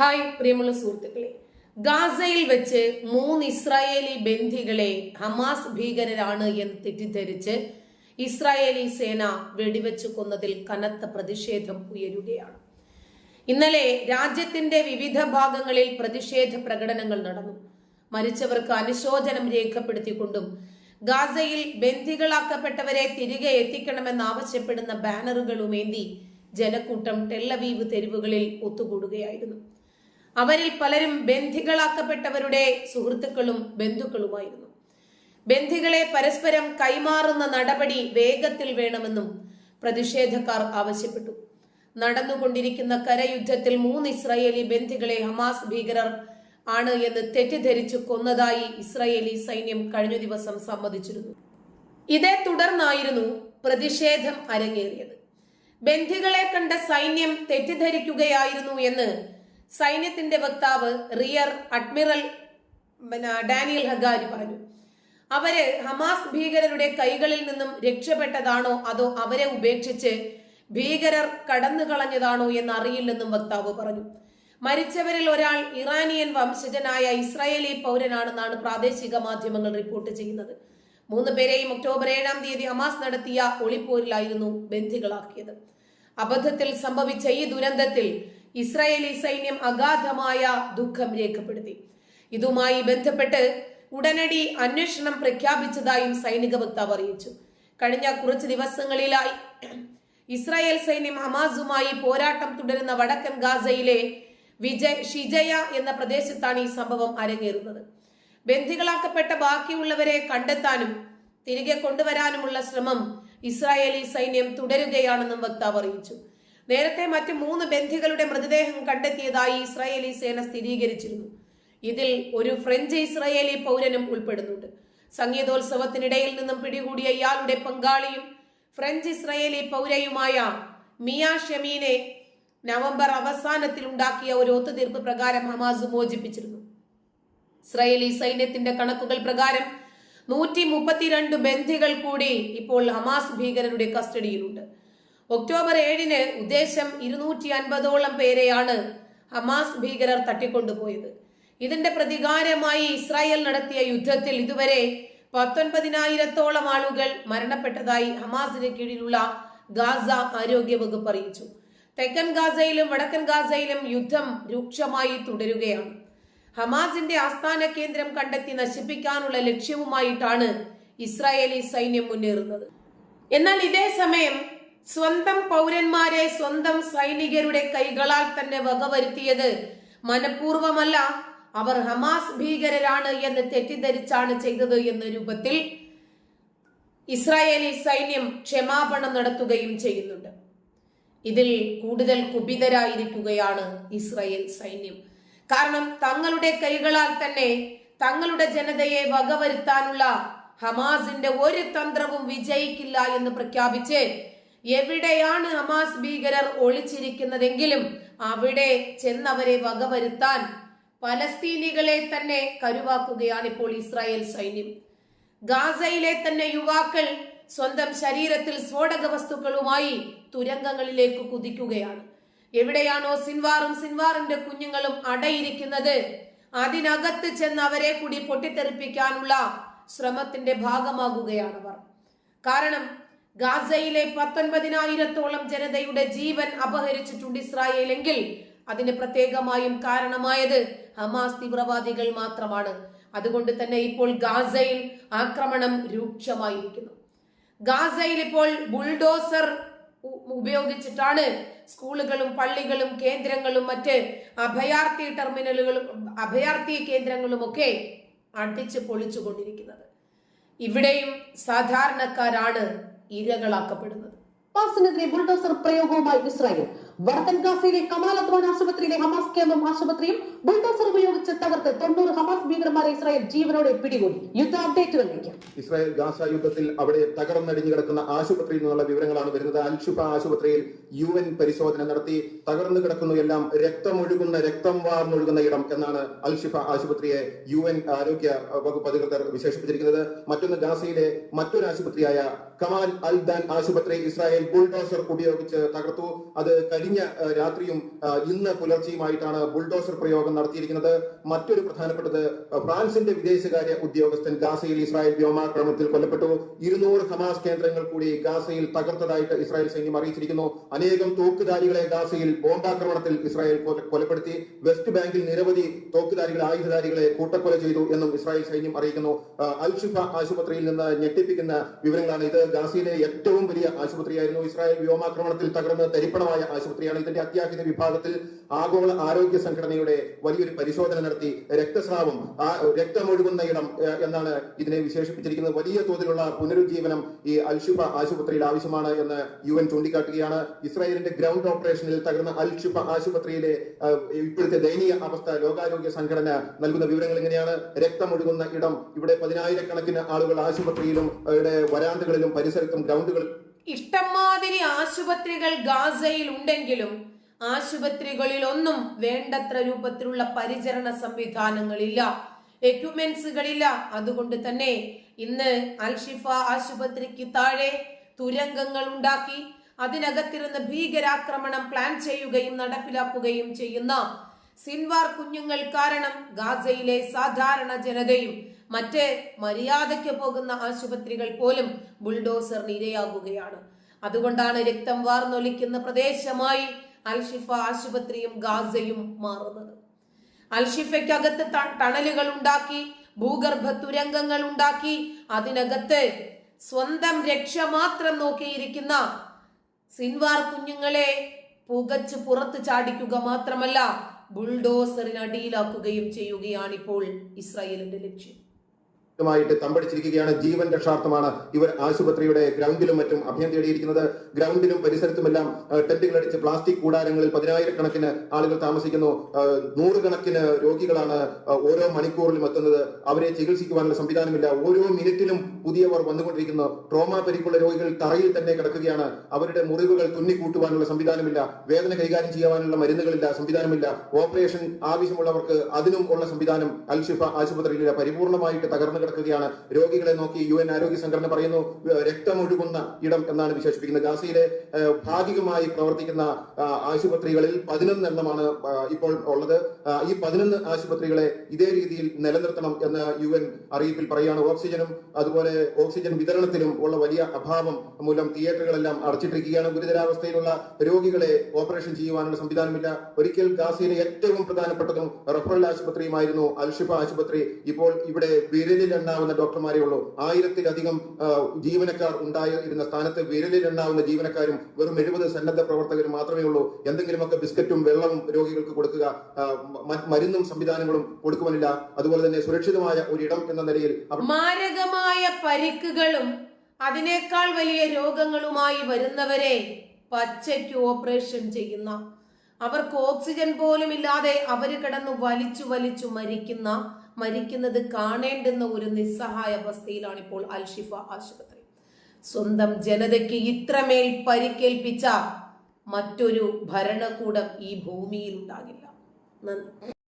Hi പ്രിയമുള്ള സുഹൃത്തുക്കളെ. ഗാസയിൽ വെച്ച് മൂന്ന് ഇസ്രായേലി ബന്ധികളെ ഹമാസ് ഭീകരരാണ് എന്ന് തെറ്റിദ്ധരിച്ച് ഇസ്രായേലി സേന വെടിവെച്ച് കൊന്നതിൽ കനത്ത പ്രതിഷേധം ഉയരുകയാണ്. ഇന്നലെ രാജ്യത്തിന്റെ വിവിധ ഭാഗങ്ങളിൽ പ്രതിഷേധ പ്രകടനങ്ങൾ നടന്നു. മരിച്ചവർക്ക് അനുശോചനം രേഖപ്പെടുത്തിക്കൊണ്ടും ഗാസയിൽ ബന്ധികളാക്കപ്പെട്ടവരെ തിരികെ എത്തിക്കണമെന്നാവശ്യപ്പെടുന്ന ബാനറുകളുമേന്തി ജനക്കൂട്ടം ടെല്ലവീവ് തെരുവുകളിൽ ഒത്തുകൂടുകയായിരുന്നു. അവരിൽ പലരും ബന്ധികളാക്കപ്പെട്ടവരുടെ സുഹൃത്തുക്കളും ബന്ധുക്കളുമായിരുന്നു. ബന്ധികളെ പരസ്പരം കൈമാറുന്ന നടപടി വേഗത്തിൽ വേണമെന്നും പ്രതിഷേധക്കാർ ആവശ്യപ്പെട്ടു. നടന്നുകൊണ്ടിരിക്കുന്ന കരയുദ്ധത്തിൽ മൂന്ന് ഇസ്രായേലി ബന്ധികളെ ഹമാസ് ഭീകരർ ആണ് എന്ന് തെറ്റിദ്ധരിച്ചു കൊന്നതായി ഇസ്രായേലി സൈന്യം കഴിഞ്ഞ ദിവസം സമ്മതിച്ചിരുന്നു. ഇതേ തുടർന്നായിരുന്നു പ്രതിഷേധം അരങ്ങേറിയത്. ബന്ധികളെ കണ്ട സൈന്യം തെറ്റിദ്ധരിക്കുകയായിരുന്നു എന്ന് സൈന്യത്തിന്റെ വക്താവ് റിയർ അഡ്മിറൽ പിന്നെ ഡാനിയൽ ഹഗാരി പറഞ്ഞു. അവർ ഹമാസ് ഭീകരരുടെ കൈകളിൽ നിന്നും രക്ഷപ്പെട്ടതാണോ അതോ അവരെ ഉപേക്ഷിച്ച് ഭീകരർ കടന്നു കളഞ്ഞതാണോ എന്ന് അറിയില്ലെന്നും വക്താവ് പറഞ്ഞു. മരിച്ചവരിൽ ഒരാൾ ഇറാനിയൻ വംശജനായ ഇസ്രായേലി പൗരനാണെന്നാണ് പ്രാദേശിക മാധ്യമങ്ങൾ റിപ്പോർട്ട് ചെയ്യുന്നത്. മൂന്ന് പേരെയും ഒക്ടോബർ ഏഴാം തീയതി ഹമാസ് നടത്തിയ ഒളിപ്പോരിലായിരുന്നു ബന്ധികളാക്കിയത് അബദ്ധത്തിൽ സംഭവിച്ച ഈ ദുരന്തത്തിൽ ഇസ്രായേലി സൈന്യം അഗാധമായ ദുഃഖം രേഖപ്പെടുത്തി. ഇതുമായി ബന്ധപ്പെട്ട് ഉടനടി അന്വേഷണം പ്രഖ്യാപിച്ചതായും സൈനിക വക്താവ് അറിയിച്ചു. കഴിഞ്ഞ കുറച്ച് ദിവസങ്ങളിലായി ഇസ്രായേൽ സൈന്യം ഹമാസുമായി പോരാട്ടം തുടരുന്ന വടക്കൻ ഗാസയിലെ വിജയ് ഷിജയ എന്ന പ്രദേശത്താണ് ഈ സംഭവം അരങ്ങേറുന്നത്. ബന്ധികളാക്കപ്പെട്ട ബാക്കിയുള്ളവരെ കണ്ടെത്താനും തിരികെ കൊണ്ടുവരാനുമുള്ള ശ്രമം ഇസ്രായേലി സൈന്യം തുടരുകയാണെന്നും വക്താവ് അറിയിച്ചു. നേരത്തെ മറ്റ് മൂന്ന് ബന്ധികളുടെ മൃതദേഹം കണ്ടെത്തിയതായി ഇസ്രായേലി സേന സ്ഥിരീകരിച്ചിരുന്നു. ഇതിൽ ഒരു ഫ്രഞ്ച് ഇസ്രായേലി പൗരനും ഉൾപ്പെടുന്നുണ്ട്. സംഗീതോത്സവത്തിനിടയിൽ നിന്നും പിടികൂടിയ ഇയാളുടെ പങ്കാളിയും ഫ്രഞ്ച് ഇസ്രായേലി പൗരയുമായ മിയ ഷമീനെ നവംബർ അവസാനത്തിൽ ഉണ്ടാക്കിയ ഒരു ഒത്തുതീർപ്പ് പ്രകാരം ഹമാസ് മോചിപ്പിച്ചിരുന്നു. ഇസ്രായേലി സൈന്യത്തിന്റെ കണക്കുകൾ പ്രകാരം നൂറ്റി മുപ്പത്തിരണ്ട് ബന്ധികൾ കൂടി ഇപ്പോൾ ഹമാസ് ഭീകരരുടെ കസ്റ്റഡിയിലുണ്ട്. ഒക്ടോബർ ഏഴിന് ഉദ്ദേശം ഇരുന്നൂറ്റി അൻപതോളം പേരെയാണ് ഹമാസ് ഭീകരർ തട്ടിക്കൊണ്ടുപോയത്. ഇതിന്റെ പ്രതികാരമായി ഇസ്രായേൽ നടത്തിയ യുദ്ധത്തിൽ ഇതുവരെ പത്തൊൻപതിനായിരത്തോളം ആളുകൾ മരണപ്പെട്ടതായി ഹമാസിന് കീഴിലുള്ള ഗാസ ആരോഗ്യ വകുപ്പ് അറിയിച്ചു. തെക്കൻ ഗാസയിലും വടക്കൻ ഗാസയിലും യുദ്ധം രൂക്ഷമായി തുടരുകയാണ്. ഹമാസിന്റെ ആസ്ഥാന കേന്ദ്രം കണ്ടെത്തി നശിപ്പിക്കാനുള്ള ലക്ഷ്യവുമായിട്ടാണ് ഇസ്രായേലി സൈന്യം മുന്നേറുന്നത്. എന്നാൽ ഇതേ സമയം സ്വന്തം പൗരന്മാരെ സ്വന്തം സൈനികരുടെ കൈകളാൽ തന്നെ വകവരുത്തിയത് മനഃപൂർവമല്ല അവർ ഹമാസ് ഭീകരരാണ് എന്ന് തെറ്റിദ്ധരിച്ചാണ് ചെയ്തത് എന്ന രൂപത്തിൽ ഇസ്രായേലി സൈന്യം ക്ഷമാപണം നടത്തുകയും ചെയ്യുന്നുണ്ട്. ഇതിൽ കൂടുതൽ കുപിതരായിരിക്കുകയാണ് ഇസ്രായേൽ സൈന്യം. കാരണം തങ്ങളുടെ കൈകളാൽ തന്നെ തങ്ങളുടെ ജനതയെ വകവരുത്താനുള്ള ഹമാസിന്റെ ഒരു തന്ത്രവും വിജയിക്കില്ല എന്ന് പ്രഖ്യാപിച്ച് എവിടെയാണ് ഹമാസ് ഭീകരർ ഒളിച്ചിരിക്കുന്നതെങ്കിലും അവിടെ ചെന്നവരെ വകവരുത്താൻ പലസ്തീനികളെ തന്നെ കരുവാക്കുകയാണ് ഇപ്പോൾ ഇസ്രായേൽ സൈന്യം. ഗാസയിലെ തന്നെ യുവാക്കൾ സ്വന്തം ശരീരത്തിൽ സ്ഫോടക വസ്തുക്കളുമായി തുരങ്കങ്ങളിലേക്ക് കുതിക്കുകയാണ്. എവിടെയാണോ സിൻവാറും സിൻവാറിന്റെ കുഞ്ഞുങ്ങളും അടയിരിക്കുന്നത് അതിനകത്ത് ചെന്ന് അവരെ കൂടി പൊട്ടിത്തെറിപ്പിക്കാനുള്ള ശ്രമത്തിന്റെ ഭാഗമാകുകയാണ് അവർ. കാരണം ഗാസയിലെ പത്തൊൻപതിനായിരത്തോളം ജനതയുടെ ജീവൻ അപഹരിച്ചിട്ടുണ്ട് ഇസ്രായേലെങ്കിൽ അതിന് പ്രത്യേകമായും കാരണമായത് ഹമാസ് തീവ്രവാദികൾ മാത്രമാണ്. അതുകൊണ്ട് തന്നെ ഇപ്പോൾ ഗാസയിൽ ആക്രമണം രൂക്ഷമായിരിക്കുന്നു. ഗാസയിൽ ഇപ്പോൾ ബുൾഡോസർ ഉപയോഗിച്ചിട്ടാണ് സ്കൂളുകളും പള്ളികളും കേന്ദ്രങ്ങളും മറ്റ് അഭയാർത്ഥി ടെർമിനലുകളും അഭയാർത്ഥി കേന്ദ്രങ്ങളും ഒക്കെ അടിച്ച് പൊളിച്ചുകൊണ്ടിരിക്കുന്നത്. ഇവിടെയും സാധാരണക്കാരാണ് ഇരകളാക്കപ്പെടുന്നത്. ഹമാസിനെതിരെ ബുൾഡോസർ പ്രയോഗവുമായി ഇസ്രായേൽ വടക്കൻ ഗാസയിലെ കമാൽ അദ്വാൻ ആശുപത്രിയിലെ ഹമാസ് ക്യാമ്പും ആശുപത്രിയും ബുൾഡോസർ ഉപയോഗിച്ച് തകർത്ത് തൊണ്ണൂറ് ഹമാസ് ഭീകരന്മാരെ ഇസ്രായേൽ ജീവനോടെ പിടികൂടി. യുദ്ധ അപ്ഡേറ്റുകളിലേക്ക്. ഇസ്രായേൽ ഗാസ യുദ്ധത്തിൽ അവിടെ തകർന്നടിഞ്ഞു കിടക്കുന്ന ആശുപത്രിയിൽ നിന്നുള്ള വിവരങ്ങളാണ് വരുന്നത്. അൽഷുഫ ആശുപത്രിയിൽ യു എൻ പരിശോധന നടത്തി തകർന്നു കിടക്കുന്നു എല്ലാം രക്തമൊഴുകുന്ന രക്തം വാർന്നൊഴുകുന്ന ഇടം എന്നാണ് അൽഷിഫ ആശുപത്രിയെ യു എൻ ആരോഗ്യ വകുപ്പ് അധികൃതർ വിശേഷിപ്പിച്ചിരിക്കുന്നത്. മറ്റൊന്ന് ഗാസയിലെ മറ്റൊരു ആശുപത്രിയായ കമാൽ അൽദാൻ ആശുപത്രി ഇസ്രായേൽ ബുൾഡോസർ ഉപയോഗിച്ച് തകർത്തു. അത് കഴിഞ്ഞ രാത്രിയും ഇന്ന് പുലർച്ചെയുമായിട്ടാണ് ബുൾഡോസർ പ്രയോഗം നടത്തിയിരിക്കുന്നത്. മറ്റൊരു പ്രധാനപ്പെട്ടത് ഫ്രാൻസിന്റെ വിദേശകാര്യ ഉദ്യോഗസ്ഥൻ ഗാസയിൽ ഇസ്രായേൽ വ്യോമാക്രമണത്തിൽ കൊല്ലപ്പെട്ടു. ഇരുന്നൂറ് ഹമാസ് കേന്ദ്രങ്ങൾ കൂടി ഗാസയിൽ തകർത്തതായിട്ട് ഇസ്രായേൽ സൈന്യം അറിയിച്ചിരിക്കുന്നു. അനേകം തോക്കുധാരികളെ ഗാസയിൽ ബോംബാക്രമണത്തിൽ ഇസ്രായേൽ കൊല- കൊലപ്പെടുത്തി. വെസ്റ്റ് ബാങ്കിൽ നിരവധി തോക്കുധാരികളെ ആയുധധാരികളെ കൂട്ടക്കൊല ചെയ്തു എന്നും ഇസ്രായേൽ സൈന്യം അറിയിക്കുന്നു. അൽഷിഫ അൽ ആശുപത്രിയിൽ നിന്ന് ഞെട്ടിപ്പിക്കുന്ന വിവരങ്ങളാണ് ഇത്. ഗാസയിലെ ഏറ്റവും വലിയ ആശുപത്രിയായിരുന്നു ഇസ്രായേൽ വ്യോമാക്രമണത്തിൽ തകർന്ന് തരിപ്പണമായ ആശുപത്രിയാണ് ഇതിന്റെ അത്യാഹിത വിഭാഗത്തിൽ ആഗോള ആരോഗ്യ സംഘടനയുടെ വലിയൊരു പരിശോധന നടത്തി രക്തസ്രാവം ആ രക്തമൊഴുകുന്ന ഇടം എന്നാണ് ഇതിനെ വിശേഷിപ്പിച്ചിരിക്കുന്നത്. വലിയ തോതിലുള്ള പുനരുജ്ജീവനം ഈ അൽഷുബ ആശുപത്രിയിൽ ആവശ്യമാണ് എന്ന് യു എൻ ചൂണ്ടിക്കാട്ടുകയാണ്. ഇസ്രായേലിന്റെ ഗ്രൗണ്ട് ഓപ്പറേഷനിൽ തകർന്ന അൽഷുബ ആശുപത്രിയിലെ ഇപ്പോഴത്തെ ദയനീയ അവസ്ഥ ലോകാരോഗ്യ സംഘടന നൽകുന്ന വിവരങ്ങൾ ഇങ്ങനെയാണ്. രക്തമൊഴുകുന്ന ഇടം ഇവിടെ പതിനായിരക്കണക്കിന് ആളുകൾ ആശുപത്രിയിലും വരാന്തകളിലും പരിസരത്തും ഗ്രൗണ്ടുകളിലും ഇഷ്ടംമാതിരി ആശുപത്രികൾ ഗാസയിൽ ഉണ്ടെങ്കിലും ആശുപത്രികളിൽ ഒന്നും വേണ്ടത്ര രൂപത്തിലുള്ള പരിചരണ സംവിധാനങ്ങളില്ല. എക്യുപ്മെന്റ്സുകളില്ല അതുകൊണ്ട് തന്നെ ഇന്ന് അൽഷിഫ ആശുപത്രിക്ക് താഴെ തുരങ്കങ്ങൾ ഉണ്ടാക്കി അതിനകത്തിരുന്ന് ഭീകരാക്രമണം പ്ലാൻ ചെയ്യുകയും നടപ്പിലാക്കുകയും ചെയ്യുന്ന സിൻവാർ കുഞ്ഞുങ്ങൾ കാരണം ഗാസയിലെ സാധാരണ ജനതയും മറ്റ് മര്യാദയ്ക്ക് പോകുന്ന ആശുപത്രികൾ പോലും ബുൾഡോസറിന് ഇരയാകുകയാണ്. അതുകൊണ്ടാണ് രക്തം വാർന്നൊലിക്കുന്ന പ്രദേശമായി അൽഷിഫ ആശുപത്രിയും ഗാസയും മാറുന്നത്. അൽഷിഫയ്ക്കകത്ത് ടണലുകൾ ഉണ്ടാക്കി ഭൂഗർഭ തുരങ്കങ്ങൾ ഉണ്ടാക്കി അതിനകത്ത് സ്വന്തം രക്ഷ മാത്രം നോക്കിയിരിക്കുന്ന സിൻവാർ കുഞ്ഞുങ്ങളെ പുകച്ച് പുറത്ത് ചാടിക്കുക മാത്രമല്ല ബുൾഡോസറിന് അടിയിലാക്കുകയും ചെയ്യുകയാണിപ്പോൾ ഇസ്രായേലിന്റെ ലക്ഷ്യം. ായിട്ട് തമ്പടിച്ചിരിക്കുകയാണ്. ജീവൻ രക്ഷാർത്ഥമാണ് ഇവർ ആശുപത്രിയുടെ ഗ്രൗണ്ടിലും മറ്റും അഭയം തേടിയിരിക്കുന്നത്. ഗ്രൗണ്ടിലും പരിസരത്തുമെല്ലാം ടെന്റുകൾ അടിച്ച് പ്ലാസ്റ്റിക് കൂടാരങ്ങളിൽ പതിനായിരക്കണക്കിന് ആളുകൾ താമസിക്കുന്നു. നൂറുകണക്കിന് രോഗികളാണ് ഓരോ മണിക്കൂറിലും എത്തുന്നത്. അവരെ ചികിത്സിക്കുവാനുള്ള സംവിധാനമില്ല. ഓരോ മിനിറ്റിലും പുതിയവർ വന്നുകൊണ്ടിരിക്കുന്നു. ട്രോമ പരിക്കുള്ള രോഗികൾ തറയിൽ തന്നെ കിടക്കുകയാണ്. അവരുടെ മുറിവുകൾ തുന്നിക്കൂട്ടുവാനുള്ള സംവിധാനമില്ല. വേദന കൈകാര്യം ചെയ്യാനുള്ള മരുന്നുകളില്ല. സംവിധാനമില്ല. ഓപ്പറേഷൻ ആവശ്യമുള്ളവർക്ക് അതിനും ഉള്ള സംവിധാനം അൽഷിഫ ആശുപത്രിയിലെ പരിപൂർണമായിട്ട് തകർന്നു കിടക്കുകയാണ്. രോഗികളെ നോക്കി യു എൻ ആരോഗ്യ സംഘടന പറയുന്നു രക്തമൊഴുകുന്ന ഇടം എന്നാണ് വിശേഷിപ്പിക്കുന്നത്. ഗാസയിലെ ഭാഗികമായി പ്രവർത്തിക്കുന്ന ആശുപത്രികളിൽ പതിനൊന്ന് എണ്ണമാണ് ഇപ്പോൾ ഉള്ളത്. ഈ പതിനൊന്ന് ആശുപത്രികളെ ഇതേ രീതിയിൽ നിലനിർത്തണം എന്ന് യു എൻ അറിയിപ്പിൽ പറയുകയാണ്. ഓക്സിജനും അതുപോലെ ഓക്സിജൻ വിതരണത്തിലും ഉള്ള വലിയ അഭാവം മൂലം തിയേറ്ററുകളെല്ലാം അടച്ചിട്ടിരിക്കുകയാണ്. ഗുരുതരാവസ്ഥയിലുള്ള രോഗികളെ ഓപ്പറേഷൻ ചെയ്യുവാനുള്ള സംവിധാനമില്ല. ഒരിക്കൽ ഗാസയിലെ ഏറ്റവും പ്രധാനപ്പെട്ടതും റഫറൽ ആശുപത്രിയുമായിരുന്നു അൽഷിഫ ആശുപത്രി. ഇപ്പോൾ ഇവിടെ വിരലിലെണ്ണാവുന്ന ഡോക്ടർമാരേ ഉള്ളൂ. ആയിരത്തിലധികം ജീവനക്കാർ ഉണ്ടായിരുന്ന സ്ഥാനത്ത് വിരലിൽ എണ്ണാവുന്ന ജീവനക്കാരും വെറും എഴുപത് സന്നദ്ധ പ്രവർത്തകരും മാത്രമേ ഉള്ളൂ. എന്തെങ്കിലുമൊക്കെ ബിസ്ക്കറ്റും വെള്ളവും രോഗികൾക്ക് കൊടുക്കുക മരുന്നും സംവിധാനങ്ങളും കൊടുക്കുവാനില്ല. അതുപോലെ തന്നെ സുരക്ഷിതമായ ഒരിടം എന്ന നിലയിൽ മാരകമായ പരിക്കുകളും അതിനേക്കാൾ വലിയ രോഗങ്ങളുമായി വരുന്നവരെ പച്ചയ്ക്ക് ഓപ്പറേഷൻ ചെയ്യുന്ന അവർക്ക് ഓക്സിജൻ പോലും ഇല്ലാതെ അവർ കിടന്ന് വലിച്ചു വലിച്ചു മരിക്കുന്ന മരിക്കുന്നത് കാണേണ്ടെന്ന ഒരു നിസ്സഹായ അവസ്ഥയിലാണ് ഇപ്പോൾ അൽഷിഫ ആശുപത്രി. സ്വന്തം ജനതയ്ക്ക് ഇത്രമേൽ പരിക്കേൽപ്പിച്ച മറ്റൊരു ഭരണകൂടം ഈ ഭൂമിയിൽ ഉണ്ടാകില്ല. നന്ദി.